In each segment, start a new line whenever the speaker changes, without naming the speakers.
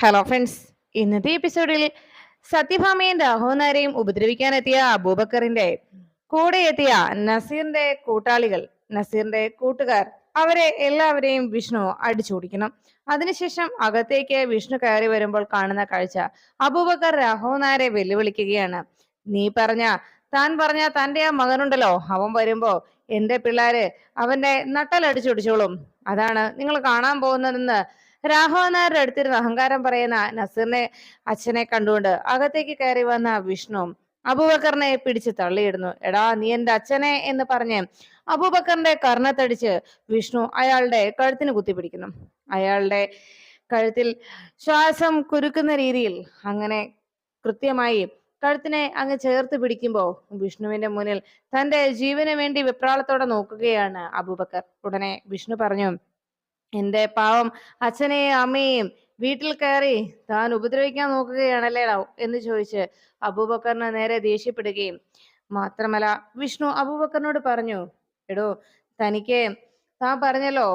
Hello friends ഇന്നത്തെ എപ്പിസോഡിൽ സത്യഭാമയും രാഹുനാരെയും ഉപദ്രവിക്കാനെത്തിയ അബൂബക്കറിന്റെ കൂടെ എത്തിയ നസീറിന്റെ കൂട്ടാളികൾ നസീറിന്റെ കൂട്ടുകാർ അവരെ എല്ലാവരെയും വിഷ്ണു അടിച്ചുപിടിക്കണം അതിനുശേഷം അകത്തേക്ക് വിഷ്ണു കയറി വരുമ്പോൾ കാണുന്ന കാഴ്ച അബൂബക്കർ രാഹുനാരെ വെല്ലുവിളിക്കുകയാണ്. നീ പറഞ്ഞ താൻ പറഞ്ഞ തന്റെ ആ മകനുണ്ടല്ലോ. അവൻ വരുമ്പോ എന്റെ പിള്ളേര് അവന്റെ നട്ടലടിച്ചുടിച്ചോളും അതാണ് നിങ്ങൾ കാണാൻ പോകുന്നതെന്ന് രാഘവൻ നായരുടെ അടുത്തിരുന്ന് അഹങ്കാരം പറയുന്ന നസീറിനെ അച്ഛനെ കണ്ടുകൊണ്ട് അകത്തേക്ക് കയറി വന്ന വിഷ്ണു അബൂബക്കറിനെ പിടിച്ച് തള്ളിയിടുന്നു. എടാ നീ എന്റെ അച്ഛനെ എന്ന് പറഞ്ഞ് അബൂബക്കറിന്റെ കർണത്തടിച്ച് വിഷ്ണു അയാളുടെ കഴുത്തിന് കുത്തിപ്പിടിക്കുന്നു. അയാളുടെ കഴുത്തിൽ ശ്വാസം കുരുക്കുന്ന രീതിയിൽ അങ്ങനെ കൃത്യമായി കഴുത്തിനെ അങ്ങ് ചേർത്ത് പിടിക്കുമ്പോൾ വിഷ്ണുവിന്റെ മുന്നിൽ തന്റെ ജീവന് വേണ്ടി വെപ്രാളത്തോടെ നോക്കുകയാണ് അബൂബക്കർ. ഉടനെ വിഷ്ണു പറഞ്ഞു എന്റെ പാവം അച്ഛനെയും അമ്മയെയും വീട്ടിൽ കയറി താൻ ഉപദ്രവിക്കാൻ നോക്കുകയാണല്ലേടാ എന്ന് ചോദിച്ച് അബൂബക്കറിന് നേരെ ദേഷ്യപ്പെടുകയും. മാത്രമല്ല വിഷ്ണു അബൂബക്കറിനോട് പറഞ്ഞു എടോ തനിക്ക് താൻ പറഞ്ഞല്ലോ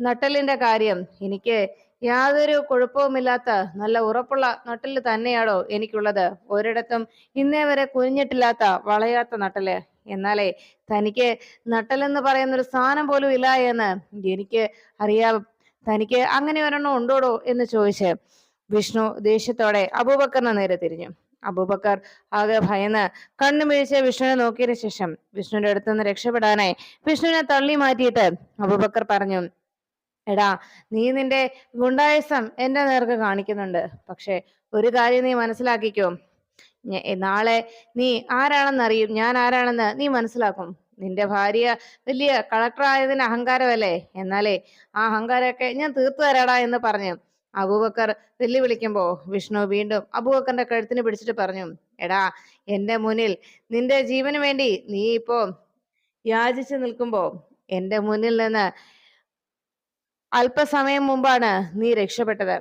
നട്ടലിന്റെ കാര്യം. എനിക്ക് യാതൊരു കുഴപ്പവുമില്ലാത്ത നല്ല ഉറപ്പുള്ള നട്ടൽ തന്നെയാണോ എനിക്കുള്ളത്. ഒരിടത്തും ഇന്നേ വരെ കുനിഞ്ഞിട്ടില്ലാത്ത വളയാത്ത നട്ടൽ എന്നാലേ തനിക്ക് നട്ടലെന്ന് പറയുന്ന ഒരു സാധനം പോലും ഇല്ല എന്ന് എനിക്ക് അറിയാം. തനിക്ക് അങ്ങനെ ഒരെണ്ണം ഉണ്ടോടോ എന്ന് ചോദിച്ച് വിഷ്ണു ദേഷ്യത്തോടെ അബൂബക്കറിനെ നേരെ തിരിഞ്ഞു. അബൂബക്കർ ആകെ ഭയന്ന് കണ്ണു മിഴിച്ച് വിഷ്ണുവിനെ നോക്കിയതിനു ശേഷം വിഷ്ണുവിന്റെ അടുത്ത് നിന്ന് രക്ഷപ്പെടാനായി വിഷ്ണുവിനെ തള്ളി മാറ്റിയിട്ട് അബൂബക്കർ പറഞ്ഞു എടാ നീ നിന്റെ ഗുണ്ടായസം എന്റെ നേർക്ക് കാണിക്കുന്നുണ്ട്. പക്ഷെ ഒരു കാര്യം നീ മനസ്സിലാക്കിക്കോ. നാളെ നീ ആരാണെന്നറിയും? ഞാൻ ആരാണെന്ന് നീ മനസ്സിലാക്കും. നിന്റെ ഭാര്യ വലിയ കളക്ടർ ആയതിന് അഹങ്കാരമല്ലേ? എന്നാലേ ആ അഹങ്കാരമൊക്കെ ഞാൻ തീർത്തു തരാടാ എന്ന് പറഞ്ഞു. അബൂബക്കർ വെല്ലുവിളിക്കുമ്പോ വിഷ്ണു വീണ്ടും അബൂബക്കറിന്റെ കഴുത്തിന് പിടിച്ചിട്ട് പറഞ്ഞു എടാ എന്റെ മുന്നിൽ നിന്റെ ജീവന് വേണ്ടി നീ ഇപ്പോ യാചിച്ചു നിൽക്കുമ്പോ എന്റെ മുന്നിൽ നിന്ന് അല്പസമയം മുമ്പാണ് നീ രക്ഷപ്പെട്ടത്.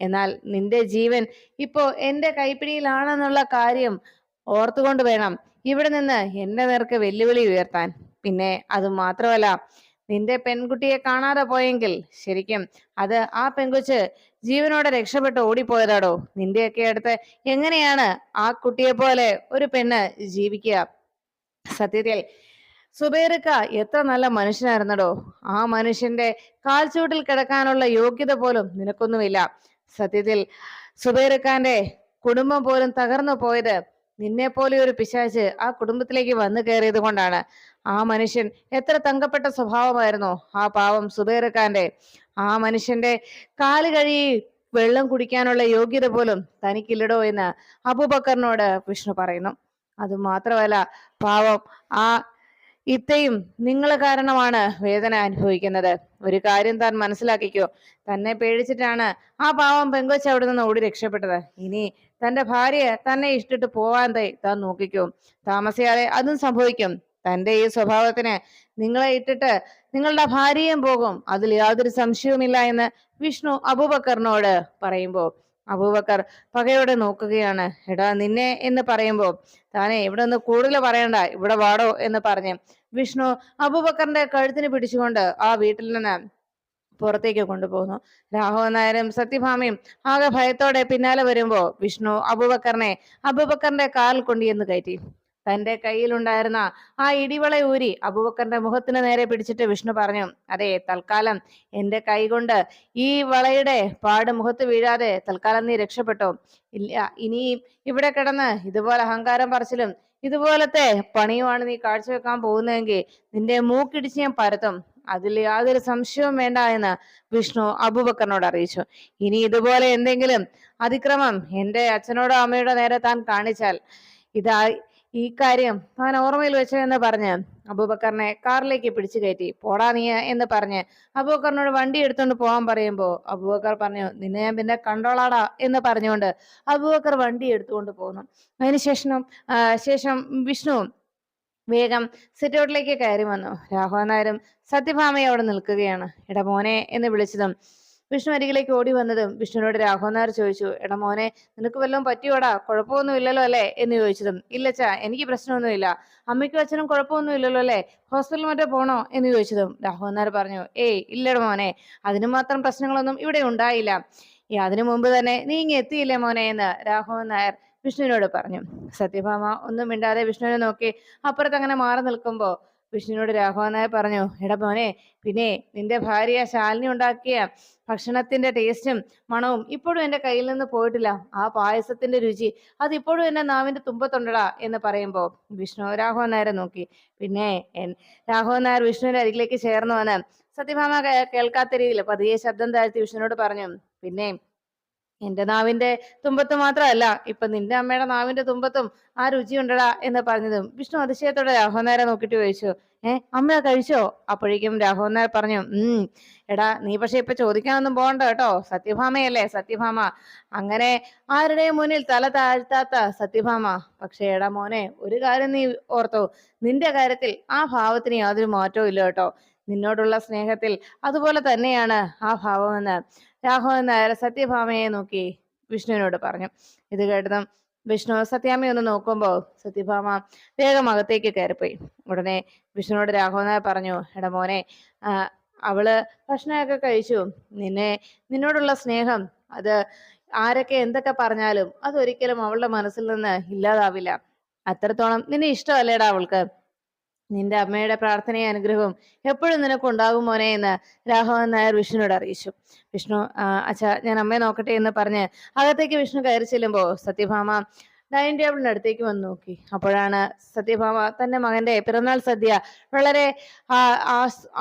എന്നാൽ നിന്റെ ജീവൻ ഇപ്പോ എന്റെ കൈപ്പിടിയിലാണെന്നുള്ള കാര്യം ഓർത്തുകൊണ്ട് വേണം ഇവിടെ നിന്ന് എന്റെ നേർക്ക് വെല്ലുവിളി ഉയർത്താൻ. പിന്നെ അത് മാത്രമല്ല നിന്റെ പെൺകുട്ടിയെ കാണാതെ പോയെങ്കിൽ ശരിക്കും അത് ആ പെൺകുച്ച് ജീവനോടെ രക്ഷപ്പെട്ട് ഓടിപ്പോയതാടോ? നിന്റെയൊക്കെ അടുത്ത് എങ്ങനെയാണ് ആ കുട്ടിയെ പോലെ ഒരു പെണ്ണ് ജീവിക്കുക? സത്യത്തിൽ സുബേർക്ക എത്ര നല്ല മനുഷ്യനായിരുന്നടോ? ആ മനുഷ്യന്റെ കാൽച്ചൂട്ടിൽ കിടക്കാനുള്ള യോഗ്യത പോലും നിനക്കൊന്നുമില്ല. സത്യത്തിൽ സുബൈറക്കാന്റെ കുടുംബം പോലും തകർന്നു പോയത് നിന്നെ പോലെ ഒരു പിശാച്ച് ആ കുടുംബത്തിലേക്ക് വന്നു കയറിയത് കൊണ്ടാണ്. ആ മനുഷ്യൻ എത്ര തങ്കപ്പെട്ട സ്വഭാവമായിരുന്നു. ആ പാവം സുബൈറക്കാന്റെ ആ മനുഷ്യന്റെ കാൽ കഴുകി വെള്ളം കുടിക്കാനുള്ള യോഗ്യത പോലും തനിക്കില്ലടോ എന്ന് അബൂബക്കറിനോട് വിഷ്ണു പറയുന്നു. അത് മാത്രമല്ല പാവം ആ ഇത്തയും നിങ്ങൾ കാരണമാണ് വേദന അനുഭവിക്കുന്നത്. ഒരു കാര്യം താൻ മനസ്സിലാക്കിക്കോ. തന്നെ പേടിച്ചിട്ടാണ് ആ പാവം പെങ്കൊച്ച് അവിടെ നിന്ന് ഓടി രക്ഷപ്പെട്ടത്. ഇനി തന്റെ ഭാര്യയെ തന്നെ ഇഷ്ടിട്ട് പോവാൻ തൈ താൻ നോക്കിക്കോ. താമസിയാതെ അതും സംഭവിക്കും. തന്റെ ഈ സ്വഭാവത്തിന് നിങ്ങളെ ഇട്ടിട്ട് നിങ്ങളുടെ ഭാര്യയും പോകും. അതിൽ യാതൊരു സംശയവുമില്ല എന്ന് വിഷ്ണു അബൂബക്കറിനോട് പറയുമ്പോ അബൂബക്കർ പകയോടെ നോക്കുകയാണ്. എടാ നിന്നെ എന്ന് പറയുമ്പോൾ താനെ ഇവിടെ ഒന്ന് കൂടുതൽ പറയണ്ട ഇവിടെ വാടോ എന്ന് പറഞ്ഞ്. വിഷ്ണു അബൂബക്കറിന്റെ കഴുത്തിന് പിടിച്ചുകൊണ്ട് ആ വീട്ടിൽ നിന്ന് പുറത്തേക്ക് കൊണ്ടുപോകുന്നു. രാഘവൻ നായരും സത്യഭാമയും ആകെ ഭയത്തോടെ പിന്നാലെ വരുമ്പോ വിഷ്ണു അബൂബക്കറിനെ അബൂബക്കറിന്റെ കാൽ കൊണ്ടുചെന്ന് കയറ്റി. തന്റെ കയ്യിലുണ്ടായിരുന്ന ആ ഇടിവള ഊരി അബൂബക്കറിന്റെ മുഖത്തിന് നേരെ പിടിച്ചിട്ട് വിഷ്ണു പറഞ്ഞു അതെ തൽക്കാലം എന്റെ കൈ കൊണ്ട് ഈ വളയുടെ പാട് മുഖത്ത് വീഴാതെ തൽക്കാലം നീ രക്ഷപ്പെട്ടു. ഇല്ല ഇനിയും ഇവിടെ കിടന്ന് ഇതുപോലെ അഹങ്കാരം പറച്ചിലും ഇതുപോലത്തെ പണിയുമാണ് നീ കാഴ്ചവെക്കാൻ പോകുന്നതെങ്കിൽ നിന്റെ മൂക്കിടിച്ച് ഞാൻ പരത്തും. അതിൽ യാതൊരു സംശയവും വേണ്ട എന്ന് വിഷ്ണു അബൂബക്കറിനോട് അറിയിച്ചു. ഇനി ഇതുപോലെ എന്തെങ്കിലും അതിക്രമം എന്റെ അച്ഛനോടോ അമ്മയുടെ നേരെ താൻ കാണിച്ചാൽ ഇതാ ഈ കാര്യം താൻ ഓർമ്മയിൽ വെച്ചോ എന്ന് പറഞ്ഞ് അബൂബക്കറിനെ കാറിലേക്ക് പിടിച്ചു കയറ്റി. പോടാ നീ എന്ന് പറഞ്ഞ് അബൂബക്കറിനോട് വണ്ടി എടുത്തുകൊണ്ട് പോകാൻ പറയുമ്പോ അബൂബക്കർ പറഞ്ഞു നിന്നെ ഞാൻ പിന്നെ കണ്ടോളാടാ എന്ന് പറഞ്ഞുകൊണ്ട് അബൂബക്കർ വണ്ടി എടുത്തുകൊണ്ട് പോകുന്നു അതിനുശേഷം ശേഷം വിഷ്ണുവും വേഗം സിറ്റൗട്ടിലേക്ക് കയറി വന്നു. രാഘവൻ നായരും സത്യഭാമയും അവിടെ നിൽക്കുകയാണ്. എടാ മോനെ എന്ന് വിളിച്ചതും വിഷ്ണു അരികിലേക്ക് ഓടി വന്നതും വിഷ്ണുവിനോട് രാഘവനാർ ചോദിച്ചു എടാ മോനെ നിനക്ക് വല്ലതും പറ്റിയോടാ? കുഴപ്പമൊന്നും ഇല്ലല്ലോ അല്ലേ? എന്ന് ചോദിച്ചതും ഇല്ലച്ചാ എനിക്ക് പ്രശ്നമൊന്നുമില്ല. അമ്മയ്ക്കും അച്ഛനും കുഴപ്പമൊന്നും ഇല്ലല്ലോ അല്ലേ? ഹോസ്പിറ്റലിൽ മറ്റോ പോണോ? എന്ന് ചോദിച്ചതും രാഘവനാർ പറഞ്ഞു ഏയ് ഇല്ലട മോനെ അതിനു മാത്രം പ്രശ്നങ്ങളൊന്നും ഇവിടെ ഉണ്ടായില്ല. ഈ അതിനു മുമ്പ് തന്നെ നീ ഇങ്ങ് എത്തിയില്ലേ മോനെ? എന്ന് രാഘവൻ നായർ വിഷ്ണുവിനോട് പറഞ്ഞു. സത്യഭാമ ഒന്നും മിണ്ടാതെ വിഷ്ണുവിനെ നോക്കി അപ്പുറത്ത് അങ്ങനെ മാറി നിൽക്കുമ്പോ വിഷ്ണുവിനോട് രാഘവൻ നായർ പറഞ്ഞു എടാ മോനെ പിന്നെ നിന്റെ ഭാര്യ ശാലിനി ഉണ്ടാക്കിയ ഭക്ഷണത്തിന്റെ ടേസ്റ്റും മണവും ഇപ്പോഴും എന്റെ കയ്യിൽ നിന്ന് പോയിട്ടില്ല. ആ പായസത്തിന്റെ രുചി അത് ഇപ്പോഴും എന്റെ നാവിന്റെ തുമ്പത്തുണ്ടടാ എന്ന് പറയുമ്പോ വിഷ്ണു രാഘവൻ നായരെ നോക്കി. പിന്നെ രാഘവൻ നായർ വിഷ്ണുവിന്റെ അരികിലേക്ക് ചേർന്ന് വന്ന് സത്യഭാമ കേൾക്കാത്ത രീതിയിൽ പതിയെ ശബ്ദം താഴ്ത്തി വിഷ്ണുവിനോട് പറഞ്ഞു പിന്നെ എന്റെ നാവിന്റെ തുമ്പത്ത് മാത്രമല്ല ഇപ്പൊ നിന്റെ അമ്മയുടെ നാവിന്റെ തുമ്പത്തും ആ രുചിയുണ്ടടാ എന്ന് പറഞ്ഞതും വിഷ്ണു അതിശയത്തോടെ രാഘവൻ നോക്കിട്ട് ചോദിച്ചു ഏ അമ്മ കഴിച്ചോ? അപ്പോഴേക്കും രാഘവൻ നായർ പറഞ്ഞു ഉം എടാ നീ പക്ഷെ ഇപ്പൊ ചോദിക്കാനൊന്നും പോകണ്ട കേട്ടോ സത്യഭാമയല്ലേ സത്യഭാമ. അങ്ങനെ ആരുടെയും മുന്നിൽ തല താഴ്ത്താത്ത സത്യഭാമ? പക്ഷെ എടാ മോനെ ഒരു കാര്യം നീ ഓർത്തോ നിന്റെ കാര്യത്തിൽ ആ ഭാവത്തിന് യാതൊരു മാറ്റവും ഇല്ല കേട്ടോ. നിന്നോടുള്ള സ്നേഹത്തിൽ അതുപോലെ തന്നെയാണ് ആ ഭാവമെന്ന്. രാഘവൻ നായർ സത്യഭാമയെ നോക്കി വിഷ്ണുവിനോട് പറഞ്ഞു. ഇത് കേട്ടതും വിഷ്ണു സത്യാമ്മയെ ഒന്ന് നോക്കുമ്പോ സത്യഭാമ വേഗം അകത്തേക്ക് കയറിപ്പോയി. ഉടനെ വിഷ്ണുവോട് രാഘവൻ നായർ പറഞ്ഞു എടാ മോനെ ആ, അവൾ ഭക്ഷണമൊക്കെ കഴിച്ചു. നിന്നെ നിന്നോടുള്ള സ്നേഹം അത് ആരൊക്കെ എന്തൊക്കെ പറഞ്ഞാലും അതൊരിക്കലും അവളുടെ മനസ്സിൽ നിന്ന് ഇല്ലാതാവില്ല. അത്രത്തോളം നിന്നെ ഇഷ്ടമല്ലേടാ അവൾക്ക്? നിന്റെ അമ്മയുടെ പ്രാർത്ഥനയും അനുഗ്രഹവും എപ്പോഴും നിനക്ക് ഉണ്ടാകും മോനെ എന്ന് രാഘവൻ നായർ വിഷ്ണുവിനോട് അറിയിച്ചു. വിഷ്ണു അച്ഛാ ഞാൻ അമ്മയെ നോക്കട്ടെ എന്ന് പറഞ്ഞ് അകത്തേക്ക് വിഷ്ണു കയറി ചെല്ലുമ്പോ സത്യഭാമ ഡൈനിങ് ടേബിളിന് അടുത്തേക്ക് വന്ന് നോക്കി. അപ്പോഴാണ് സത്യഭാമ തന്റെ മകന്റെ പിറന്നാൾ സദ്യ വളരെ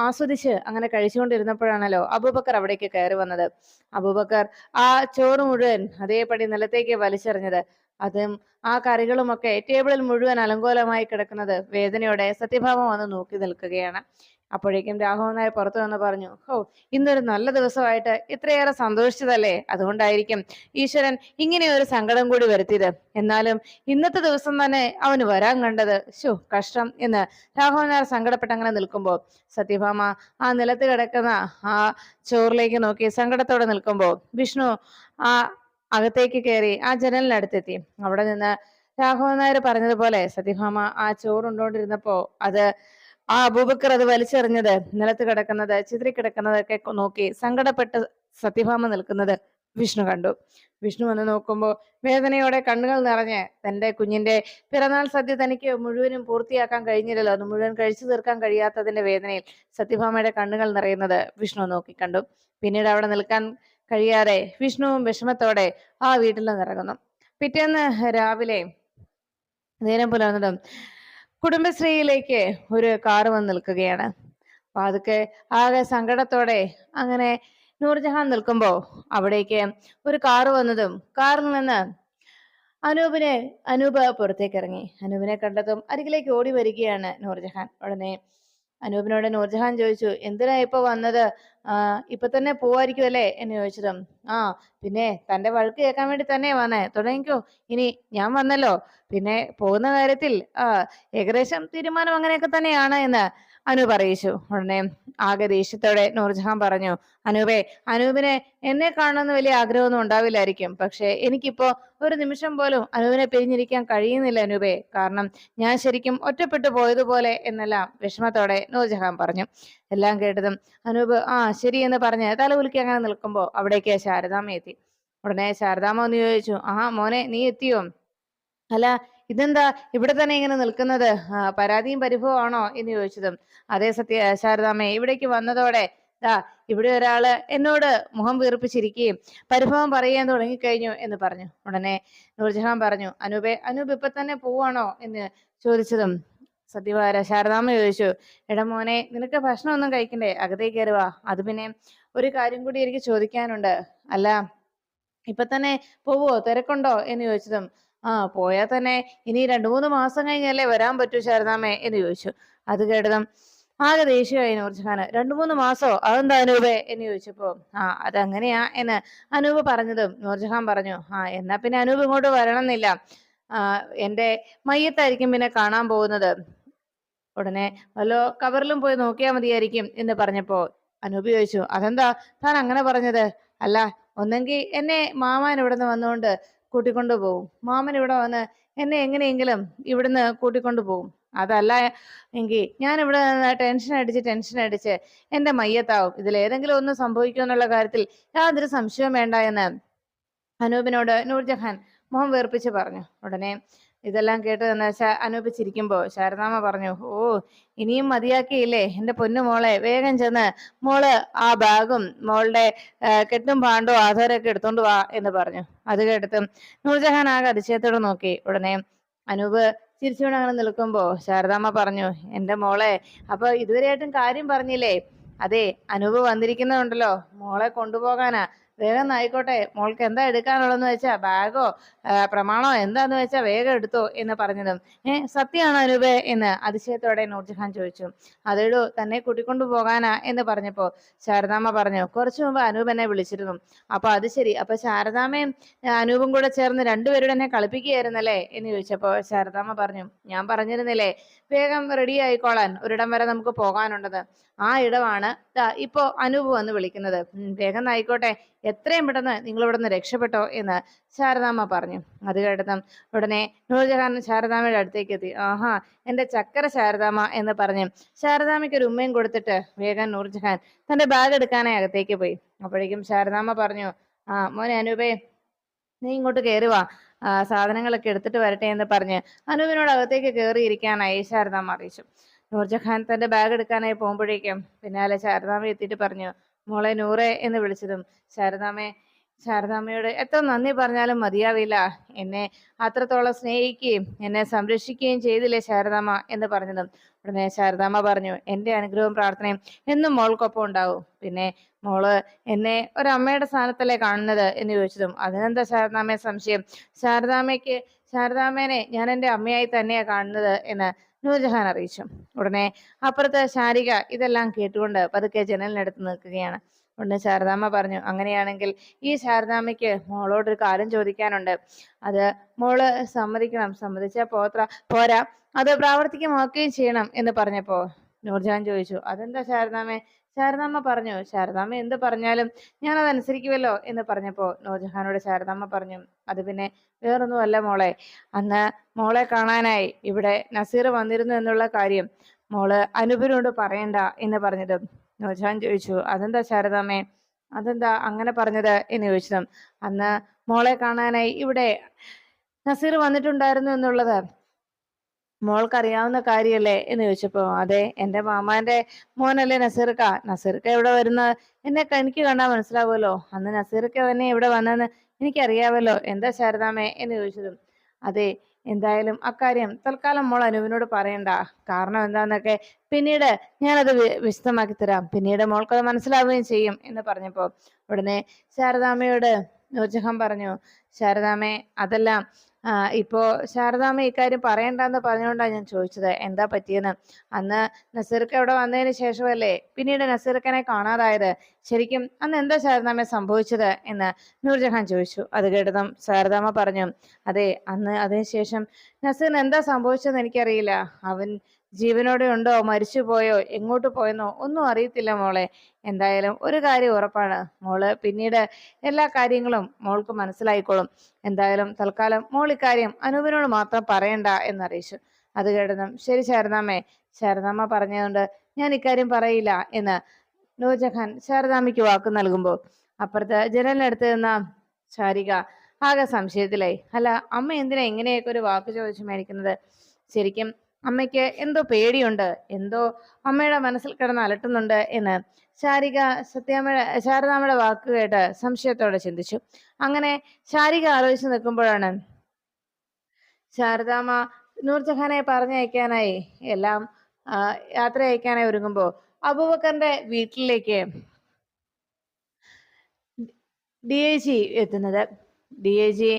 ആസ്വദിച്ച് അങ്ങനെ കഴിച്ചുകൊണ്ടിരുന്നപ്പോഴാണല്ലോ അബൂബക്കർ അവിടേക്ക് കയറി വന്നത്. അബൂബക്കർ ആ ചോറ് മുഴുവൻ അതേപടി നിലത്തേക്ക് വലിച്ചെറിഞ്ഞത്. അതും ആ കറികളുമൊക്കെ ടേബിളിൽ മുഴുവൻ അലങ്കോലമായി കിടക്കുന്നത് വേദനയോടെ സത്യഭാമ വന്ന് നോക്കി നിൽക്കുകയാണ്. അപ്പോഴേക്കും രാഘവൻ നായർ പുറത്തു വന്ന് പറഞ്ഞു ഹോ ഇന്നൊരു നല്ല ദിവസമായിട്ട് ഇത്രയേറെ സന്തോഷിച്ചതല്ലേ? അതുകൊണ്ടായിരിക്കും ഈശ്വരൻ ഇങ്ങനെ ഒരു സങ്കടം കൂടി വരുത്തിയത്. എന്നാലും ഇന്നത്തെ ദിവസം തന്നെ അവന് വരാൻ കണ്ടത് ശോ കഷ്ടം എന്ന് രാഘവൻ നായർ സങ്കടപ്പെട്ട് അങ്ങനെ നിൽക്കുമ്പോൾ സത്യഭാമ ആ നിലത്ത് കിടക്കുന്ന ആ ചോറിലേക്ക് നോക്കി സങ്കടത്തോടെ നിൽക്കുമ്പോൾ വിഷ്ണു ആ അകത്തേക്ക് കയറി ആ ജനലിനടുത്തെത്തി. അവിടെ നിന്ന് രാഘവൻ നായർ പറഞ്ഞതുപോലെ സതിഭാമ ആ ചോറുണ്ടോണ്ടിരുന്നപ്പോ അത് ആ അബൂബക്കർ അത് വലിച്ചെറിഞ്ഞത് നിലത്ത് കിടക്കുന്നത് ചിതറിക്കിടക്കുന്നതൊക്കെ നോക്കി സങ്കടപ്പെട്ട് സത്യഭാമ നിൽക്കുന്നത് വിഷ്ണു കണ്ടു. വിഷ്ണു വന്ന് നോക്കുമ്പോൾ വേദനയോടെ കണ്ണുകൾ നിറഞ്ഞ് തന്റെ കുഞ്ഞിന്റെ പിറന്നാൾ സദ്യ തനിക്ക് മുഴുവനും പൂർത്തിയാക്കാൻ കഴിഞ്ഞില്ലല്ലോ അത് മുഴുവൻ കഴിച്ചു തീർക്കാൻ കഴിയാത്തതിന്റെ വേദനയിൽ സത്യഭാമയുടെ കണ്ണുകൾ നിറയുന്നത് വിഷ്ണു നോക്കി കണ്ടു. പിന്നീട് അവിടെ നിൽക്കാൻ കഴിയാതെ വിഷ്ണുവും വിഷമത്തോടെ ആ വീട്ടിൽ നിന്നിറങ്ങുന്നു. പിറ്റേന്ന് രാവിലെ നേരം പുലർന്നതും കുടുംബശ്രീയിലേക്ക് ഒരു കാറ് വന്ന് നിൽക്കുകയാണ്. അപ്പൊ അതൊക്കെ ആകെ സങ്കടത്തോടെ അങ്ങനെ നൂർജഹാൻ നിൽക്കുമ്പോ അവിടേക്ക് ഒരു കാറ് വന്നതും കാറിൽ നിന്ന് അനൂപിനെ അനൂപ് പുറത്തേക്ക് ഇറങ്ങി. അനൂപിനെ കണ്ടതും അരികിലേക്ക് ഓടി വരികയാണ് നൂർജഹാൻ. ഉടനെ അനൂപിനോട് നൂർജഹാൻ ചോദിച്ചു എന്തിനാ ഇപ്പൊ വന്നത്? ഇപ്പൊ തന്നെ പോവായിരിക്കും അല്ലേ? എന്ന് ചോദിച്ചതും. ആ പിന്നെ തന്റെ വഴക്ക് കേൾക്കാൻ വേണ്ടി തന്നെ വന്നേ. തുടങ്ങിക്കോ. ഇനി ഞാൻ വന്നല്ലോ. പിന്നെ പോകുന്ന കാര്യത്തിൽ ആ ഏകദേശം തീരുമാനം അങ്ങനെയൊക്കെ തന്നെയാണ് എന്ന് അനൂപ് അറിയിച്ചു ഉടനെ ആകെ ദേഷ്യത്തോടെ നൂർജഹാൻ പറഞ്ഞു അനൂപേ അനൂപിനെ എന്നെ കാണണമെന്ന് വലിയ ആഗ്രഹമൊന്നും ഉണ്ടാവില്ലായിരിക്കും. പക്ഷെ എനിക്കിപ്പോ ഒരു നിമിഷം പോലും അനൂപിനെ പിരിഞ്ഞിരിക്കാൻ കഴിയുന്നില്ല അനൂപേ. കാരണം ഞാൻ ശരിക്കും ഒറ്റപ്പെട്ടു പോയതുപോലെ എന്നെല്ലാം വിഷമത്തോടെ നൂർജഹാൻ പറഞ്ഞു. എല്ലാം കേട്ടതും അനൂപ് ആ ശരി എന്ന് പറഞ്ഞ് തലകുലുക്കി അങ്ങനെ നിൽക്കുമ്പോൾ അവിടേക്ക് ശാരദാമ്മ എത്തി. ഉടനെ ശാരദാമ്മ ഒന്ന് ചോദിച്ചു ആ മോനെ നീ എത്തിയോ? അല്ല ഇതെന്താ ഇവിടെ തന്നെ ഇങ്ങനെ നിൽക്കുന്നത്? പരാതിയും പരിഭവമാണോ എന്ന് ചോദിച്ചതും. അതേ സത്യ ശാരദാമ്മേ ഇവിടേക്ക് വന്നതോടെ ദാ ഇവിടെ ഒരാൾ എന്നോട് മുഖം വീർപ്പിച്ചിരിക്കുകയും പരിഭവം പറയാൻ തുടങ്ങിക്കഴിഞ്ഞു എന്ന് പറഞ്ഞു. ഉടനെ നൂർജഹാൻ പറഞ്ഞു അനൂപെ അനൂപ് ഇപ്പൊ തന്നെ പോവാണോ? എന്ന് ചോദിച്ചതും സത്യവാര ശാരദാമ്മ ചോദിച്ചു എടാ മോനെ നിനക്ക് ഭക്ഷണം ഒന്നും കഴിക്കണ്ടേ അകത്തേ കയറുവാ അത് പിന്നെ ഒരു കാര്യം കൂടി എനിക്ക് ചോദിക്കാനുണ്ട്. അല്ല ഇപ്പൊ തന്നെ പോവോ? തിരക്കുണ്ടോ? എന്ന് ചോദിച്ചതും ആ പോയാൽ തന്നെ ഇനി രണ്ടു മൂന്ന് മാസം കഴിഞ്ഞല്ലേ വരാൻ പറ്റൂ ശാരദാമ്മേ എന്ന് ചോദിച്ചു. അത് കേട്ടതും ആകെ ദേഷ്യമായി നൂർജഹാന്. രണ്ടു മൂന്ന് മാസോ? അതെന്താ അനൂപേ? എന്ന് ചോദിച്ചപ്പോ ആ അതങ്ങനെയാ എന്ന് അനൂപ് പറഞ്ഞതും നൂർജഹാൻ പറഞ്ഞു ആ എന്നാ പിന്നെ അനൂപ് ഇങ്ങോട്ട് വരണമെന്നില്ല. എന്റെ മയ്യത്തായിരിക്കും പിന്നെ കാണാൻ പോകുന്നത്. ഉടനെ വല്ലോ കവറിലും പോയി നോക്കിയാൽ മതിയായിരിക്കും എന്ന് പറഞ്ഞപ്പോ അനൂപ് ചോദിച്ചു അതെന്താ താൻ അങ്ങനെ പറഞ്ഞത്? അല്ല ഒന്നെങ്കിൽ എന്നെ മാമാൻ ഇവിടെ നിന്ന് വന്നുകൊണ്ട് കൂട്ടിക്കൊണ്ടു പോകും മാമൻ ഇവിടെ വന്ന് എന്നെ എങ്ങനെയെങ്കിലും ഇവിടുന്ന് കൂട്ടിക്കൊണ്ടു പോകും അതല്ല എങ്കിൽ ഞാൻ ഇവിടെ ടെൻഷൻ അടിച്ച് ടെൻഷൻ അടിച്ച് എന്റെ മയ്യത്താവും. ഇതിൽ ഏതെങ്കിലും ഒന്ന് സംഭവിക്കുമെന്നുള്ള കാര്യത്തിൽ യാതൊരു സംശയവും വേണ്ട എന്ന് അനൂപിനോട് നൂർജഹാൻ മുഖം വീർപ്പിച്ച് പറഞ്ഞു. ഉടനെ ഇതെല്ലാം കേട്ട് എന്ന് വെച്ചാൽ ശാരദാമ്മ പറഞ്ഞു ഓ ഇനിയും മതിയാക്കിയില്ലേ? എന്റെ പൊന്നു മോളെ വേഗം ചെന്ന് മോൾ ആ ബാഗും മോളുടെ കെട്ടും പാണ്ടോ ആധാരമൊക്കെ എടുത്തോണ്ട് വാ എന്ന് പറഞ്ഞു. അത് കേട്ടിട്ടും നൂർജഹാൻ ആകെ അതിശയത്തോടെ നോക്കി. ഉടനെ അനൂപ് ചിരിച്ചുകൊണ്ട് അങ്ങനെ നിൽക്കുമ്പോ ശാരദാമ്മ പറഞ്ഞു എന്റെ മോളെ അപ്പൊ ഇതുവരെയായിട്ടും കാര്യം പറഞ്ഞില്ലേ? അതെ അനൂപ് വന്നിരിക്കുന്നതുണ്ടല്ലോ. മോളെ കൊണ്ടുപോകാനാ. വേഗം ആയിക്കോട്ടെ മോൾക്ക് എന്താ എടുക്കാനുള്ളതെന്ന് വെച്ചാ ബാഗോ പ്രമാണോ എന്താന്ന് വെച്ചാ വേഗം എടുത്തോ എന്ന് പറഞ്ഞതും. ഏ സത്യമാണ് അനൂപേ എന്ന് അതിശയത്തോടെ നൂർജഹാൻ ചോദിച്ചു. അതേടോ തന്നെ കൂട്ടിക്കൊണ്ടു പോകാനാ എന്ന് പറഞ്ഞപ്പോ ശാരദാമ്മ പറഞ്ഞു കുറച്ചു മുമ്പ് അനൂപ് എന്നെ വിളിച്ചിരുന്നു. അപ്പൊ അത് ശരി. അപ്പൊ ശാരദാമ്മയും അനൂപും കൂടെ ചേർന്ന് രണ്ടുപേരും എന്നെ കളിപ്പിക്കുകയായിരുന്നല്ലേ എന്ന് ചോദിച്ചപ്പോ ശാരദാമ്മ പറഞ്ഞു ഞാൻ പറഞ്ഞിരുന്നില്ലേ വേഗം റെഡി ആയിക്കോളാൻ. ഒരിടം വരെ നമുക്ക് പോകാനുണ്ടത് ആ ഇടമാണ് ഇപ്പോ അനൂപ് വന്ന് വിളിക്കുന്നത്. വേഗം ആയിക്കോട്ടെ എത്രയും പെട്ടെന്ന് നിങ്ങൾ ഇവിടെ നിന്ന് രക്ഷപ്പെട്ടോ എന്ന് ശാരദാമ്മ പറഞ്ഞു. അത് കേട്ടതും ഉടനെ നൂർജഹാൻ ശാരദാമ്മയുടെ അടുത്തേക്ക് എത്തി. ആഹാ എന്റെ ചക്കര ശാരദാമ്മ എന്ന് പറഞ്ഞു ശാരദാമ്മയ്ക്ക് ഒരു ഉമ്മയും കൊടുത്തിട്ട് വേഗം നൂർജഹാൻ തന്റെ ബാഗ് എടുക്കാനായി അകത്തേക്ക് പോയി. അപ്പോഴേക്കും ശാരദാമ്മ പറഞ്ഞു ആ മോനെ അനൂപേ നീ ഇങ്ങോട്ട് കയറി വാ. സാധനങ്ങളൊക്കെ എടുത്തിട്ട് വരട്ടെ എന്ന് പറഞ്ഞ് അനൂപിനോട് അകത്തേക്ക് കയറിയിരിക്കാനായി ശാരദാമ്മ അറിയിച്ചു. നൂർജഹാൻ തന്റെ ബാഗ് എടുക്കാനായി പോകുമ്പോഴേക്കും പിന്നാലെ ശാരദാമ്മ എത്തിയിട്ട് പറഞ്ഞു മോളെ നൂറെ എന്ന് വിളിച്ചതും ശാരദാമ്മയെ ശാരദാമ്മയോട് എത്ര നന്ദി പറഞ്ഞാലും മതിയാവില്ല. എന്നെ അത്രത്തോളം സ്നേഹിക്കുകയും എന്നെ സംരക്ഷിക്കുകയും ചെയ്തില്ലേ ശാരദാമ്മ എന്ന് പറഞ്ഞതും. ഉടനെ ശാരദാമ്മ പറഞ്ഞു എന്റെ അനുഗ്രഹവും പ്രാർത്ഥനയും എന്നും മോൾക്കൊപ്പം ഉണ്ടാവും. പിന്നെ മോൾ എന്നെ ഒരമ്മയുടെ സ്ഥാനത്തല്ലേ കാണുന്നത്? എന്ന് ചോദിച്ചതും. അതിനെന്താ ശാരദാമ്മയെ സംശയം? ശാരദാമ്മയ്ക്ക് ശാരദാമ്മേനെ ഞാൻ എന്റെ അമ്മയായി തന്നെയാ കാണുന്നത് എന്ന് നൂർജഹാൻ അറിയിച്ചു. ഉടനെ അപ്പുറത്തെ ശാരിക ഇതെല്ലാം കേട്ടുകൊണ്ട് പതുക്കെ ജനലിനടുത്ത് നിൽക്കുകയാണ്. ഉടനെ ശാരദാമ്മ പറഞ്ഞു അങ്ങനെയാണെങ്കിൽ ഈ ശാരദാമ്മയ്ക്ക് മോളോടൊരു കാര്യം ചോദിക്കാനുണ്ട്. അത് മോൾ സമ്മതിക്കണം. സമ്മതിച്ചാൽ പോത്ര പോരാ. അത് പ്രാവർത്തികമാക്കുകയും ചെയ്യണം എന്ന് പറഞ്ഞപ്പോ നൂർജഹാൻ ചോദിച്ചു അതെന്താ ശാരദാമ്മേ? ശാരദാമ്മ പറഞ്ഞു ശാരദാമ്മ എന്ത് പറഞ്ഞാലും ഞാൻ അത് അനുസരിക്കുമല്ലോ എന്ന് പറഞ്ഞപ്പോ നൂർജഹാനോട് ശാരദാമ്മ പറഞ്ഞു അത് പിന്നെ വേറൊന്നുമല്ല മോളെ. അന്ന് മോളെ കാണാനായി ഇവിടെ നസീർ വന്നിരുന്നു എന്നുള്ള കാര്യം മോൾ അനുപിനോട് പറയണ്ട എന്ന് പറഞ്ഞതും നൂർജഹാൻ ചോദിച്ചു അതെന്താ ശാരദാമ്മേ? അതെന്താ അങ്ങനെ പറഞ്ഞത്? എന്ന് ചോദിച്ചതും അന്ന് മോളെ കാണാനായി ഇവിടെ നസീർ വന്നിട്ടുണ്ടായിരുന്നു എന്നുള്ളത് മോൾക്കറിയാവുന്ന കാര്യല്ലേ? എന്ന് ചോദിച്ചപ്പോ അതെ എന്റെ മാമാന്റെ മോനല്ലേ നസീർക്ക? നസീർക്ക ഇവിടെ വരുന്ന? എന്നെ എനിക്ക് കണ്ടാൽ മനസ്സിലാവുമല്ലോ. അന്ന് നസീർക്ക തന്നെ ഇവിടെ വന്നെന്ന് എനിക്കറിയാമല്ലോ. എന്താ ശാരദാമേ എന്ന് ചോദിച്ചതും അതെ എന്തായാലും അക്കാര്യം തൽക്കാലം മോൾ അനുവിനോട് പറയണ്ട. കാരണം എന്താന്നൊക്കെ പിന്നീട് ഞാനത് വിശദമാക്കി തരാം. പിന്നീട് മോൾക്കത് മനസ്സിലാവുകയും ചെയ്യും. എന്ന് പറഞ്ഞപ്പോ ഉടനെ ശാരദാമ്മയോട് നൂർജഹാൻ പറഞ്ഞു ശാരദാമേ അതെല്ലാം ഇപ്പോ ശാരദാമ്മ ഇക്കാര്യം പറയണ്ടെന്ന് പറഞ്ഞുകൊണ്ടാണ് ഞാൻ ചോദിച്ചത്. എന്താ പറ്റിയെന്ന്? അന്ന് നസീർക്ക ഇവിടെ വന്നതിന് ശേഷമല്ലേ? പിന്നീട് നസീർക്കനെ കാണാതായത്. ശരിക്കും അന്ന് എന്താ ശാരദാമ്മ സംഭവിച്ചത്? എന്ന് നൂർജഹാൻ ചോദിച്ചു. അത് കേട്ടതും ശാരദാമ്മ പറഞ്ഞു അതെ അന്ന് അതിനുശേഷം നസീറിന് എന്താ സംഭവിച്ചതെന്ന് എനിക്കറിയില്ല. അവൻ ജീവനോടെ ഉണ്ടോ? മരിച്ചു പോയോ? എങ്ങോട്ട് പോയെന്നോ? ഒന്നും അറിയത്തില്ല മോളെ. എന്തായാലും ഒരു കാര്യം ഉറപ്പാണ്. മോൾ പിന്നീട് എല്ലാ കാര്യങ്ങളും മോൾക്ക് മനസ്സിലായിക്കോളും. എന്തായാലും തൽക്കാലം മോൾ ഇക്കാര്യം അനൂപിനോട് മാത്രം പറയണ്ട എന്നറിയിച്ചു. അത് കേട്ടതും ശരി ശാരദാമ്മേ. ശാരദാമ്മ പറഞ്ഞതുകൊണ്ട് ഞാൻ ഇക്കാര്യം പറയില്ല എന്ന് നൂർജഹാൻ ശാരദാമ്മയ്ക്ക് വാക്ക് നൽകുമ്പോൾ അപ്പുറത്ത് ജനലിനടുത്ത് നിന്ന ചാരിക ആകെ സംശയത്തിലായി. അല്ല അമ്മ എന്തിനാ ഇങ്ങനെയൊക്കെ ഒരു വാക്ക് ചോദിച്ചു മേടിക്കുന്നത് ശരിക്കും അമ്മയ്ക്ക് എന്തോ പേടിയുണ്ട് എന്തോ അമ്മയുടെ മനസ്സിൽ കിടന്ന് അലട്ടുന്നുണ്ട് എന്ന് ശാരിക സത്യാമ്മയുടെ ശാരദാമ്മയുടെ വാക്ക് കേട്ട് സംശയത്തോടെ ചിന്തിച്ചു. അങ്ങനെ ശാരിക ആലോചിച്ച് നിൽക്കുമ്പോഴാണ് ശാരദാമ്മ നൂർജഹാനെ പറഞ്ഞയക്കാനായി എല്ലാം യാത്ര അയക്കാനായി ഒരുങ്ങുമ്പോ അബൂബക്കറിന്റെ വീട്ടിലേക്ക് ഡി ഐ ജി എത്തുന്നത്. ഡി ഐ ജി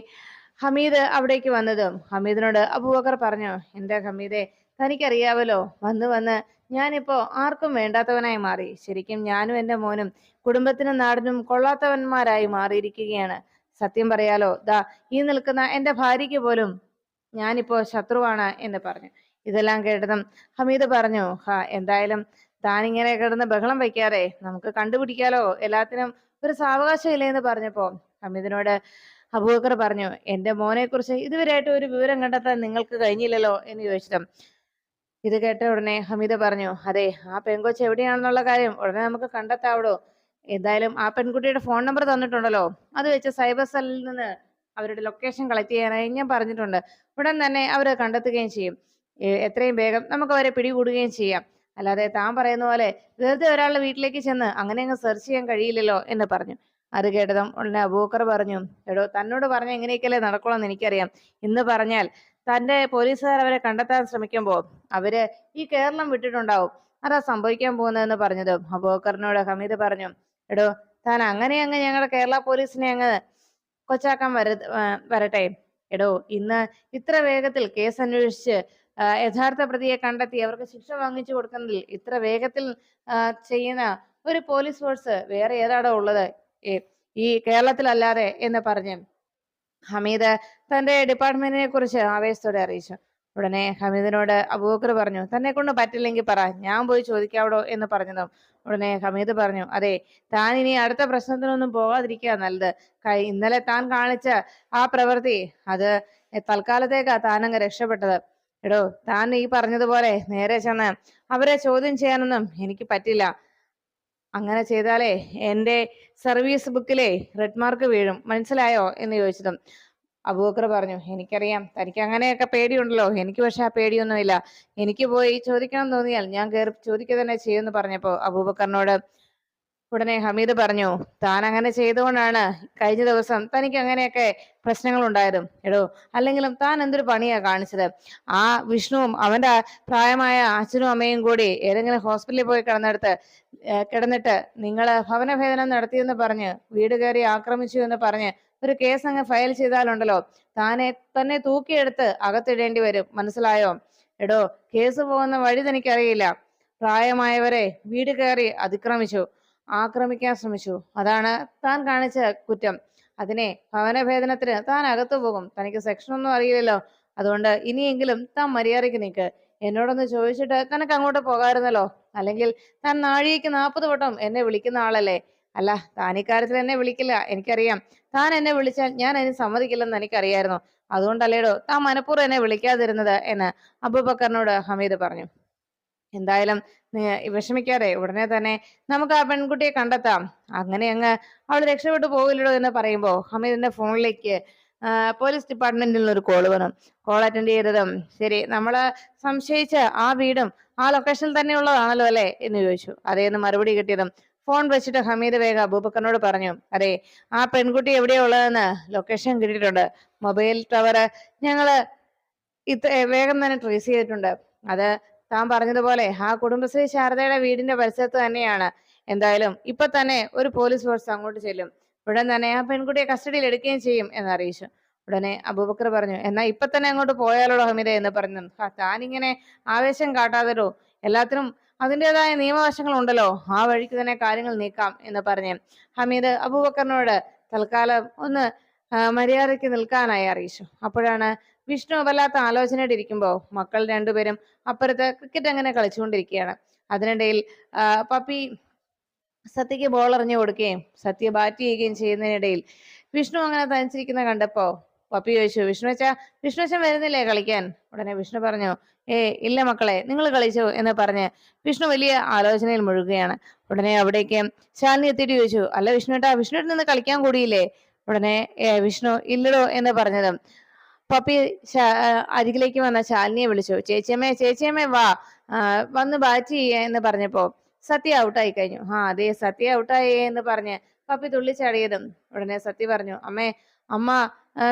ഹമീദ് അവിടേക്ക് വന്നതും. ഹമീദിനോട് അബൂബക്കർ പറഞ്ഞു എന്റെ ഹമീദെ തനിക്കറിയാവല്ലോ വന്ന് വന്ന് ഞാനിപ്പോ ആർക്കും വേണ്ടാത്തവനായി മാറി. ശരിക്കും ഞാനും എന്റെ മോനും കുടുംബത്തിനും നാടിനും കൊള്ളാത്തവന്മാരായി മാറിയിരിക്കുകയാണ്. സത്യം പറയാലോ ദാ ഈ നിൽക്കുന്ന എന്റെ ഭാര്യയ്ക്ക് പോലും ഞാനിപ്പോ ശത്രുവാണ് എന്ന് പറഞ്ഞു. ഇതെല്ലാം കേട്ടതും ഹമീദ് പറഞ്ഞു ഹാ എന്തായാലും താനിങ്ങനെ കിടന്ന് ബഹളം വയ്ക്കാതെ നമുക്ക് കണ്ടുപിടിക്കാലോ എല്ലാത്തിനും ഒരു സാവകാശം ഇല്ലേ എന്ന് പറഞ്ഞപ്പോ ഹമീദിനോട് അബൂബക്കർ പറഞ്ഞു എന്റെ മോനെ കുറിച്ച് ഇതുവരെയായിട്ട് ഒരു വിവരം കണ്ടെത്താൻ നിങ്ങൾക്ക് കഴിഞ്ഞില്ലല്ലോ? എന്ന് ചോദിച്ചിട്ടും ഇത് കേട്ട ഉടനെ ഹമീദ പറഞ്ഞു അതെ ആ പെങ്കൊച്ച് എവിടെയാണെന്നുള്ള കാര്യം ഉടനെ നമുക്ക് കണ്ടെത്താവടോ എന്തായാലും ആ പെൺകുട്ടിയുടെ ഫോൺ നമ്പർ തന്നിട്ടുണ്ടല്ലോ. അത് വെച്ച് സൈബർ സെല്ലിൽ നിന്ന് അവരുടെ ലൊക്കേഷൻ കളക്ട് ചെയ്യാനായി ഞാൻ പറഞ്ഞിട്ടുണ്ട്. ഉടൻ തന്നെ അവരെ കണ്ടെത്തുകയും ചെയ്യും. എത്രയും വേഗം നമുക്ക് അവരെ പിടികൂടുകയും ചെയ്യാം. അല്ലാതെ താൻ പറയുന്ന പോലെ വെറുതെ ഒരാളുടെ വീട്ടിലേക്ക് ചെന്ന് അങ്ങനെ അങ്ങ് സെർച്ച് ചെയ്യാൻ കഴിയില്ലല്ലോ എന്ന് പറഞ്ഞു. അത് കേട്ടതും ഉടനെ അബൂക്കർ പറഞ്ഞു എടോ തന്നോട് പറഞ്ഞ എങ്ങനെയൊക്കെയല്ലേ നടക്കുള്ളൂ എനിക്കറിയാം. എന്ന് പറഞ്ഞാൽ തന്റെ പോലീസുകാർ അവരെ കണ്ടെത്താൻ ശ്രമിക്കുമ്പോൾ അവർ ഈ കേരളം വിട്ടിട്ടുണ്ടാവും. അതാ സംഭവിക്കാൻ പോകുന്നതെന്ന് പറഞ്ഞത് അബൂക്കറിനോട് ഹമീദ് പറഞ്ഞു എടോ താൻ അങ്ങനെ അങ്ങ് ഞങ്ങളുടെ കേരള പോലീസിനെ അങ്ങ് കൊച്ചാക്കാൻ വര വരട്ടെ. എടോ ഇന്ന് ഇത്ര വേഗത്തിൽ കേസ് അന്വേഷിച്ച് യഥാർത്ഥ പ്രതിയെ കണ്ടെത്തി അവർക്ക് ശിക്ഷ വാങ്ങിച്ചു കൊടുക്കുന്നതിൽ ഇത്ര വേഗത്തിൽ ചെയ്യുന്ന ഒരു പോലീസ് ഫോഴ്സ് വേറെ ഏതാടോ ഉള്ളത്? ഈ കേരളത്തിലല്ലാതെ എന്ന് പറഞ്ഞ് ഹമീദ് തന്റെ ഡിപ്പാർട്ട്മെന്റിനെ കുറിച്ച് ആവേശത്തോടെ അറിയിച്ചു. ഉടനെ ഹമീദിനോട് അബൂബക്കർ പറഞ്ഞു തന്നെ കൊണ്ട് പറ്റില്ലെങ്കിൽ പറ ഞാൻ പോയി ചോദിക്കാവടോ എന്ന് പറഞ്ഞതും ഉടനെ ഹമീദ് പറഞ്ഞു അതെ താൻ ഇനി അടുത്ത പ്രശ്നത്തിനൊന്നും പോകാതിരിക്കുക നല്ലത്. ഇന്നലെ താൻ കാണിച്ച ആ പ്രവൃത്തി അത് തൽക്കാലത്തേക്കാ താനങ്ങ് രക്ഷപ്പെട്ടത്. എടോ താൻ ഈ പറഞ്ഞതുപോലെ നേരെ ചെന്ന് അവരെ ചോദ്യം ചെയ്യാനൊന്നും എനിക്ക് പറ്റില്ല. അങ്ങനെ ചെയ്താലേ എന്റെ സർവീസ് ബുക്കിലെ റെഡ് മാർക്ക് വീഴും. മനസ്സിലായോ? എന്ന് ചോദിച്ചതും അബൂബക്കർ പറഞ്ഞു എനിക്കറിയാം. തനിക്ക് അങ്ങനെയൊക്കെ പേടിയുണ്ടല്ലോ. എനിക്ക് പക്ഷെ ആ പേടിയൊന്നുമില്ല. എനിക്ക് പോയി ചോദിക്കണം തോന്നിയാൽ ഞാൻ കയറി ചോദിക്കുക തന്നെ ചെയ്യുമെന്ന് പറഞ്ഞപ്പോ അബൂബക്കറിനോട് ഉടനെ ഹമീദ് പറഞ്ഞു താൻ അങ്ങനെ ചെയ്തുകൊണ്ടാണ് കഴിഞ്ഞ ദിവസം തനിക്ക് അങ്ങനെയൊക്കെ പ്രശ്നങ്ങൾ ഉണ്ടായതും. എടോ അല്ലെങ്കിലും താൻ എന്തൊരു പണിയാ കാണിച്ചത്? ആ വിഷ്ണുവും അവന്റെ പ്രായമായ അച്ഛനും അമ്മയും കൂടി ഏതെങ്കിലും ഹോസ്പിറ്റലിൽ പോയി കിടന്നെടുത്ത് കിടന്നിട്ട് നിങ്ങൾ ഭവനഭേദനം നടത്തിയെന്ന് പറഞ്ഞ് വീട് കയറി ആക്രമിച്ചു എന്ന് പറഞ്ഞ് ഒരു കേസ് അങ്ങ് ഫയൽ ചെയ്താലുണ്ടല്ലോ. താനെ തന്നെ തൂക്കിയെടുത്ത് അകത്തിടേണ്ടി വരും. മനസ്സിലായോ? എടോ കേസ് പോകുന്ന വഴി തനിക്കറിയില്ല. പ്രായമായവരെ വീട് കയറി അതിക്രമിച്ചു. ആക്രമിക്കാൻ ശ്രമിച്ചു. അതാണ് താൻ കാണിച്ച കുറ്റം. അതിനെ ഭവനഭേദനത്തിന് താൻ അകത്തു പോകും. തനിക്ക് സെക്ഷൻ ഒന്നും അറിയില്ലല്ലോ. അതുകൊണ്ട് ഇനിയെങ്കിലും താൻ മര്യാദയ്ക്ക് നിൽക്ക് എന്നോടൊന്ന് ചോദിച്ചിട്ട് തനക്ക് അങ്ങോട്ട് പോകാമായിരുന്നല്ലോ അല്ലെങ്കിൽ താൻ നാഴികയ്ക്ക് നാൽപ്പത് വട്ടം എന്നെ വിളിക്കുന്ന ആളല്ലേ? അല്ല താൻ ഇക്കാര്യത്തിൽ എന്നെ വിളിക്കില്ല എനിക്കറിയാം. താൻ എന്നെ വിളിച്ചാൽ ഞാൻ അതിന് സമ്മതിക്കില്ലെന്ന് എനിക്കറിയായിരുന്നു. അതുകൊണ്ടല്ലേടോ താൻ മനഃപൂർവം എന്നെ വിളിക്കാതിരുന്നത് എന്ന് അബൂബക്കറിനോട് ഹമീദ് പറഞ്ഞു. എന്തായാലും വിഷമിക്കാതെ ഉടനെ തന്നെ നമുക്ക് ആ പെൺകുട്ടിയെ കണ്ടെത്താം. അങ്ങനെ അങ്ങ് അവൾ രക്ഷപ്പെട്ടു പോകില്ലടോ എന്ന് പറയുമ്പോ ഹമീദിന്റെ ഫോണിലേക്ക് പോലീസ് ഡിപ്പാർട്ട്മെന്റിൽ നിന്ന് ഒരു കോൾ വന്നു. കോൾ അറ്റൻഡ് ചെയ്തതും ശരി നമ്മൾ സംശയിച്ച ആ വീടും ആ ലൊക്കേഷനിൽ തന്നെ ഉള്ളതാണല്ലോ അല്ലേ എന്ന് ചോദിച്ചു. അതേന്ന് മറുപടി കിട്ടിയതും ഫോൺ വെച്ചിട്ട് ഹമീദ് വേഗ അബൂബക്കറിനോട് പറഞ്ഞു അതെ ആ പെൺകുട്ടി എവിടെയാ ഉള്ളതെന്ന് ലൊക്കേഷൻ കിട്ടിയിട്ടുണ്ട്. മൊബൈൽ ടവർ ഞങ്ങൾ ഇത്ര വേഗം തന്നെ ട്രേസ് ചെയ്തിട്ടുണ്ട്. അത് താൻ പറഞ്ഞതുപോലെ ആ കുടുംബശ്രീ ശാരദയുടെ വീടിന്റെ പരിസരത്ത് തന്നെയാണ്. എന്തായാലും ഇപ്പൊ തന്നെ ഒരു പോലീസ് ഫോഴ്സ് അങ്ങോട്ട് ചെല്ലും. ഉടൻ തന്നെ ആ പെൺകുട്ടിയെ കസ്റ്റഡിയിൽ എടുക്കുകയും ചെയ്യും എന്ന് അറിയിച്ചു. ഉടനെ അബൂബക്കർ പറഞ്ഞു എന്നാ ഇപ്പൊ തന്നെ അങ്ങോട്ട് പോയാലോ ഹമീദ? എന്ന് പറഞ്ഞു. "ഹാ, താനിങ്ങനെ ആവേശം കാട്ടാതെടോ എല്ലാത്തിനും അതിന്റെതായ നിയമവശങ്ങൾ ഉണ്ടല്ലോ ആ വഴിക്ക് തന്നെ കാര്യങ്ങൾ നീക്കാം എന്ന് പറഞ്ഞ്. ഹമീദ് അബൂബക്കറിനോട് തൽക്കാലം ഒന്ന് മര്യാദയ്ക്ക് നിൽക്കാനായി അറിയിച്ചു. അപ്പോഴാണ് വിഷ്ണു വല്ലാത്ത ആലോചനയോടെ ഇരിക്കുമ്പോൾ മക്കൾ രണ്ടുപേരും അപ്പുറത്ത് ക്രിക്കറ്റ് അങ്ങനെ കളിച്ചുകൊണ്ടിരിക്കുകയാണ്. അതിനിടയിൽ പപ്പി സത്യക്ക് ബോൾ എറിഞ്ഞു കൊടുക്കുകയും സത്യ ബാറ്റ് ചെയ്യുകയും ചെയ്യുന്നതിനിടയിൽ വിഷ്ണു അങ്ങനെ തനിച്ചിരിക്കുന്ന കണ്ടപ്പോ പപ്പി ചോദിച്ചു വിഷ്ണു വെച്ചാ വിഷ്ണു അച്ഛൻ വരുന്നില്ലേ കളിക്കാൻ? ഉടനെ വിഷ്ണു പറഞ്ഞു ഏ ഇല്ല മക്കളെ നിങ്ങൾ കളിച്ചു എന്ന് പറഞ്ഞ് വിഷ്ണു വലിയ ആലോചനയിൽ മുഴുകുകയാണ്. ഉടനെ അവിടേക്ക് ശാലിനി എത്തിയിട്ട് ചോദിച്ചു അല്ല വിഷ്ണുട്ടാ വിഷ്ണുവിട്ട് നിന്ന് കളിക്കാൻ കൂടിയില്ലേ? ഉടനെ ഏ, വിഷ്ണു ഇല്ലടോ എന്ന് പറഞ്ഞതും പപ്പി അരികിലേക്ക് വന്ന ശാലിനിയെ വിളിച്ചു ചേച്ചിയമ്മേ ചേച്ചിയമ്മേ വാ വന്ന് ബാറ്റ് ചെയ്യ എന്ന് പറഞ്ഞപ്പോ സത്യ ഔട്ടായി കഴിഞ്ഞു. ആ അതെ സത്യ ഔട്ടായി എന്ന് പറഞ്ഞ് പപ്പി തുള്ളിച്ചാടിയതും ഉടനെ സത്യ പറഞ്ഞു അമ്മേ അമ്മ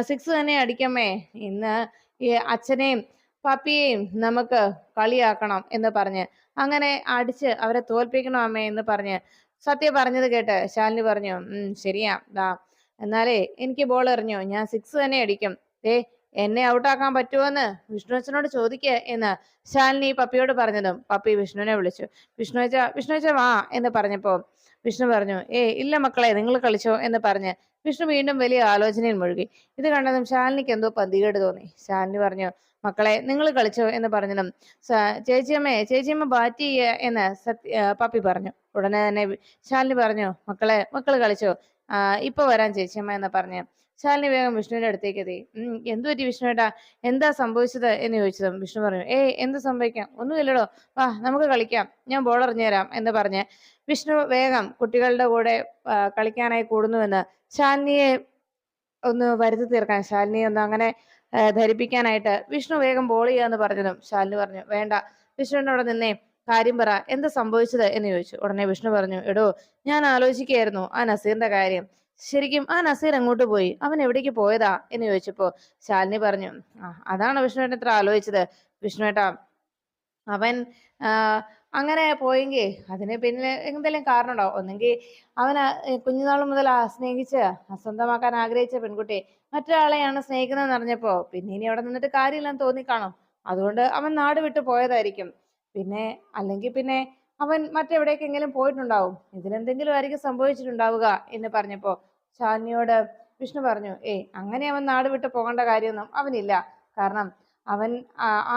സിക്സ് തന്നെ അടിക്കമ്മേ. ഇന്ന് ഈ അച്ഛനെയും പപ്പിയെയും നമുക്ക് കളിയാക്കണം എന്ന് പറഞ്ഞ് അങ്ങനെ അടിച്ച് അവരെ തോൽപ്പിക്കണം അമ്മേ എന്ന് പറഞ്ഞ് സത്യ പറഞ്ഞത് കേട്ട് ശാലിനി പറഞ്ഞു ഉം ശരിയാ എന്നാലേ എനിക്ക് ബോൾ എറിഞ്ഞു? ഞാൻ സിക്സ് തന്നെ അടിക്കും. ദേ എന്നെ ഔട്ടാക്കാൻ പറ്റുമോന്ന് വിഷ്ണു അച്ഛനോട് ചോദിക്കുക എന്ന് ശാലിനി പപ്പിയോട് പറഞ്ഞതും പപ്പി വിഷ്ണുവിനെ വിളിച്ചു. വിഷ്ണു അച്ഛ വിഷ്ണു അച്ഛ വാ എന്ന് പറഞ്ഞപ്പോ വിഷ്ണു പറഞ്ഞു ഏ ഇല്ല മക്കളെ നിങ്ങൾ കളിച്ചോ എന്ന് പറഞ്ഞ് വിഷ്ണു വീണ്ടും വലിയ ആലോചനയിൽ മുഴുകി. ഇത് കണ്ടതും ശാലിനിക്ക് എന്തോ പന്തികേട് തോന്നി. ശാലിനി പറഞ്ഞു മക്കളെ നിങ്ങൾ കളിച്ചോ എന്ന് പറഞ്ഞതും ചേച്ചിയമ്മേ ചേച്ചിയമ്മ ബാറ്റ് ചെയ്യുക എന്ന് സത്യ പപ്പി പറഞ്ഞു. ഉടനെ തന്നെ ശാലിനി പറഞ്ഞു മക്കളെ മക്കൾ കളിച്ചോ ഇപ്പൊ വരാൻ ചേച്ചിയമ്മ എന്ന് പറഞ്ഞ്. ശാലിനി വേഗം വിഷ്ണുവിന്റെ അടുത്തേക്ക് എത്തി. എന്തു പറ്റി വിഷ്ണുവേട്ടാ? എന്താ സംഭവിച്ചത് എന്ന് ചോദിച്ചതും വിഷ്ണു പറഞ്ഞു. ഏയ് എന്ത് സംഭവിക്കാം? ഒന്നുമില്ലടോ. വാ നമുക്ക് കളിക്കാം. ഞാൻ ബോൾ എറിഞ്ഞു തരാം എന്ന് പറഞ്ഞ് വിഷ്ണു വേഗം കുട്ടികളുടെ കൂടെ കളിക്കാനായി കൂടുന്നുവെന്ന് ശാലിനിയെ ഒന്ന് വരുത്തി തീർക്കാൻ ശാലിനിയെ ഒന്ന് അങ്ങനെ ധരിപ്പിക്കാനായിട്ട് വിഷ്ണു വേഗം ബോൾ ചെയ്യാന്ന് പറഞ്ഞതും ശാലിനി പറഞ്ഞു. വേണ്ട വിഷ്ണുവിന്റെ അവിടെ നിന്നേ. കാര്യം പറ എന്താ സംഭവിച്ചത്? എന്ന് ചോദിച്ചു. ഉടനെ വിഷ്ണു പറഞ്ഞു എടോ ഞാൻ ആലോചിക്കുകയായിരുന്നു ആ നസീറിന്റെ കാര്യം. ശരിക്കും ആ നസീർ എങ്ങോട്ട് പോയി? അവൻ എവിടേക്ക് പോയതാ? എന്ന് ചോദിച്ചപ്പോ ശാലിനി പറഞ്ഞു ആ അതാണ് വിഷ്ണുവേട്ടൻ ഇത്ര ആലോചിച്ചത്. വിഷ്ണുവേട്ടാ അവൻ അങ്ങനെ പോയെങ്കിൽ അതിന് പിന്നെ എന്തെങ്കിലും കാരണം ഉണ്ടാവും ഒന്നെങ്കിൽ അവൻ കുഞ്ഞുനാൾ മുതൽ സ്നേഹിച്ച് സ്വന്തമാക്കാൻ ആഗ്രഹിച്ച പെൺകുട്ടി മറ്റൊരാളെയാണ് സ്നേഹിക്കുന്നതെന്ന് അറിഞ്ഞപ്പോ പിന്നെ ഇനി അവിടെ നിന്നിട്ട് കാര്യമില്ലെന്ന് തോന്നിക്കാണും. അതുകൊണ്ട് അവൻ നാട് വിട്ടു പോയതായിരിക്കും. പിന്നെ അല്ലെങ്കിൽ പിന്നെ അവൻ മറ്റെവിടേക്കെങ്കിലും പോയിട്ടുണ്ടാവും. ഇതിലെന്തെങ്കിലും ആയിരിക്കും സംഭവിച്ചിട്ടുണ്ടാവുക എന്ന് പറഞ്ഞപ്പോ ശാലിനിയോട് വിഷ്ണു പറഞ്ഞു ഏയ് അങ്ങനെ അവൻ നാട് വിട്ട് പോകേണ്ട കാര്യമൊന്നും അവനില്ല. കാരണം അവൻ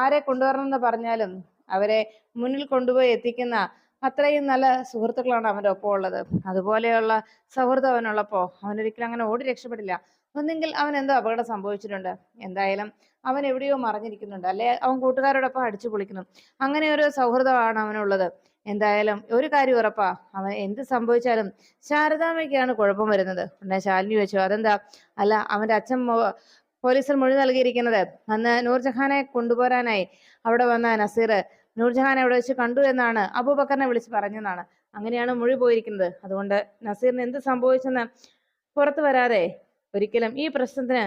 ആരെ കൊണ്ടുവരണം എന്ന് പറഞ്ഞാലും അവരെ മുന്നിൽ കൊണ്ടുപോയി എത്തിക്കുന്ന അത്രയും നല്ല സുഹൃത്തുക്കളാണ് അവന്റെ ഒപ്പം ഉള്ളത്. അതുപോലെയുള്ള സൗഹൃദം അവനുള്ളപ്പോ അവനൊരിക്കലും അങ്ങനെ ഓടി രക്ഷപ്പെടില്ല. ഒന്നെങ്കിൽ അവൻ എന്തോ അപകടം സംഭവിച്ചിട്ടുണ്ട്. എന്തായാലും അവൻ എവിടെയോ മറഞ്ഞിരിക്കുന്നുണ്ട്. അല്ലെ? അവൻ കൂട്ടുകാരോടൊപ്പം അടിച്ചു പൊളിക്കുന്നു. അങ്ങനെ ഒരു സൗഹൃദമാണ് അവനുള്ളത്. എന്തായാലും ഒരു കാര്യം ഉറപ്പാ. അവൻ എന്ത് സംഭവിച്ചാലും ശാരദാമ്മയ്ക്കാണ് കുഴപ്പം വരുന്നത്. ഉടനെ ശാലിനി വെച്ചു. അതെന്താ? അല്ല അവന്റെ അച്ഛൻ പോലീസിൽ മൊഴി നൽകിയിരിക്കുന്നത്. അന്ന് നൂർജഹാനെ കൊണ്ടുപോരാനായി അവിടെ വന്ന നസീർ നൂർജഹാൻ അവിടെ വെച്ച് കണ്ടു എന്നാണ് അബൂബക്കറിനെ വിളിച്ച് പറഞ്ഞെന്നാണ്. അങ്ങനെയാണ് മൊഴി പോയിരിക്കുന്നത്. അതുകൊണ്ട് നസീറിന് എന്ത് സംഭവിച്ചെന്ന് പുറത്തു വരാതെ ഒരിക്കലും ഈ പ്രശ്നത്തിന്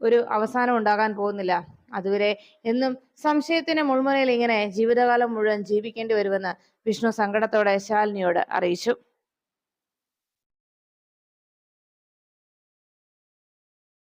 ഒരു അവസാനം ഉണ്ടാകാൻ പോകുന്നില്ല. അതുവരെ എന്നും സംശയത്തിന്റെ മുൾമുനയിൽ ഇങ്ങനെ ജീവിതകാലം മുഴുവൻ ജീവിക്കേണ്ടി വരുമെന്ന് വിഷ്ണു സങ്കടത്തോടെ ശാലിനിയോട് അറിയിച്ചു.